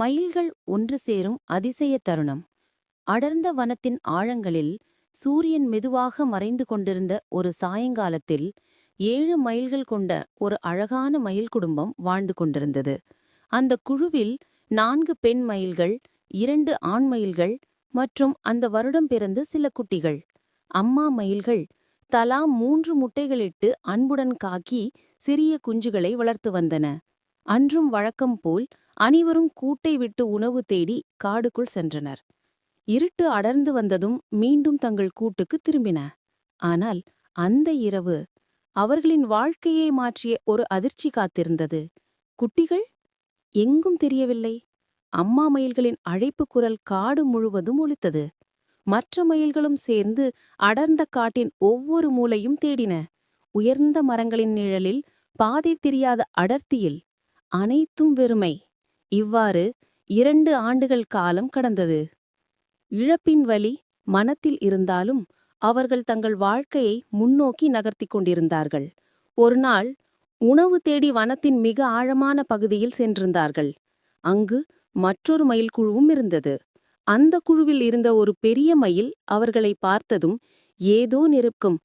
மயில்கள் ஒன்று சேரும் அதிசய தருணம். அடர்ந்த வனத்தின் ஆழங்களில் சூரியன் மெதுவாக மறைந்து கொண்டிருந்த ஒரு சாயங்காலத்தில் ஏழு மைல்கள் கொண்ட ஒரு அழகான மயில் குடும்பம் வாழ்ந்து கொண்டிருந்தது. அந்த குழுவில் நான்கு பெண் மயில்கள் இரண்டு ஆண் மயில்கள் மற்றும் அந்த வருடம் பிறந்த சில குட்டிகள். அம்மா மயில்கள் தலா மூன்று முட்டைகளிட்டு அன்புடன் காக்கி சிறிய குஞ்சுகளை வளர்த்து வந்தன. அன்றும் வழக்கம் போல் அனைவரும் கூட்டை விட்டு உணவு தேடி காடுக்குள் சென்றனர். இருட்டு அடர்ந்து வந்ததும் மீண்டும் தங்கள் கூட்டுக்கு திரும்பின. ஆனால் அந்த இரவு அவர்களின் வாழ்க்கையை மாற்றிய ஒரு அதிர்ச்சி காத்திருந்தது. குட்டிகள்? எங்கும் தெரியவில்லை. அம்மா மயில்களின் அழைப்பு குரல் காடு முழுவதும் ஒலித்தது. மற்ற மயில்களும் சேர்ந்து அடர்ந்த காட்டின் ஒவ்வொரு மூலையும் தேடின. உயர்ந்த மரங்களின் நிழலில் பாதை தெரியாத அடர்த்தியில் அனைத்தும் வெறுமை. இவ்வாறு இரண்டு ஆண்டுகள் காலம் கடந்தது. இழப்பின் வலி மனத்தில் இருந்தாலும் அவர்கள் தங்கள் வாழ்க்கையை முன்னோக்கி நகர்த்திக் கொண்டிருந்தார்கள். ஒருநாள் உணவு தேடி வனத்தின் மிக ஆழமான பகுதியில் சென்றிருந்தார்கள். அங்கு மற்றொரு மயில் குழுவும் இருந்தது. அந்த குழுவில் இருந்த ஒரு பெரிய மயில் அவர்களை பார்த்ததும் ஏதோ நெருக்கம்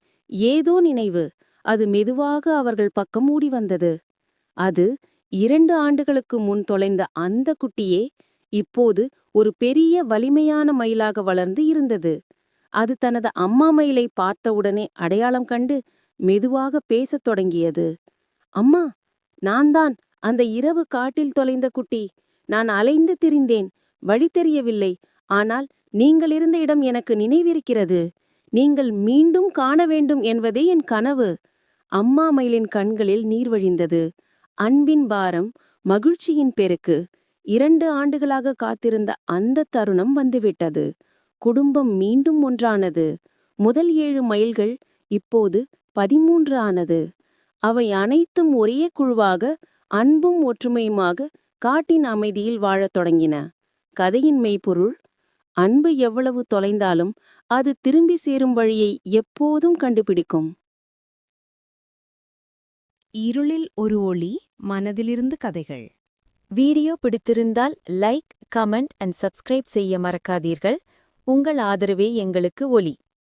ஏதோ நினைவு அது மெதுவாக அவர்கள் பக்கம் மூடி வந்தது. அது இரண்டு ஆண்டுகளுக்கு முன் தொலைந்த அந்த குட்டியே இப்போது ஒரு பெரிய வலிமையான மயிலாக வளர்ந்து இருந்தது. அது தனது அம்மா மயிலை பார்த்தவுடனே அடையாளம் கண்டு மெதுவாக பேசத் தொடங்கியது. அம்மா நான் தான் அந்த இரவு காட்டில் தொலைந்த குட்டி. நான் அலைந்து திரிந்தேன். வழி தெரியவில்லை. ஆனால் நீங்கள் இருந்த இடம் எனக்கு நினைவிருக்கிறது. நீங்கள் மீண்டும் காண வேண்டும் என்பதே என் கனவு. அம்மா மயிலின் கண்களில் நீர் வழிந்தது. அன்பின் பாரம் மகிழ்ச்சியின் பெருக்கு இரண்டு ஆண்டுகளாக காத்திருந்த அந்த தருணம் வந்துவிட்டது. குடும்பம் மீண்டும் ஒன்றானது. முதல் ஏழு மைல்கள் இப்போது பதிமூன்று ஆனது. அவை அனைத்தும் ஒரே குழுவாக அன்பும் ஒற்றுமையுமாக காட்டின் அமைதியில் வாழத் தொடங்கின. கதையின் மெய்ப்பொருள் அன்பு எவ்வளவு தொலைந்தாலும் அது திரும்பி சேரும் வழியை எப்போதும் கண்டுபிடிக்கும். இருளில் ஒரு ஒளி மனதிலிருந்து கதைகள். வீடியோ பிடித்திருந்தால் லைக் கமெண்ட் அண்ட் சப்ஸ்கிரைப் செய்ய மறக்காதீர்கள். உங்கள் ஆதரவே எங்களுக்கு ஒலி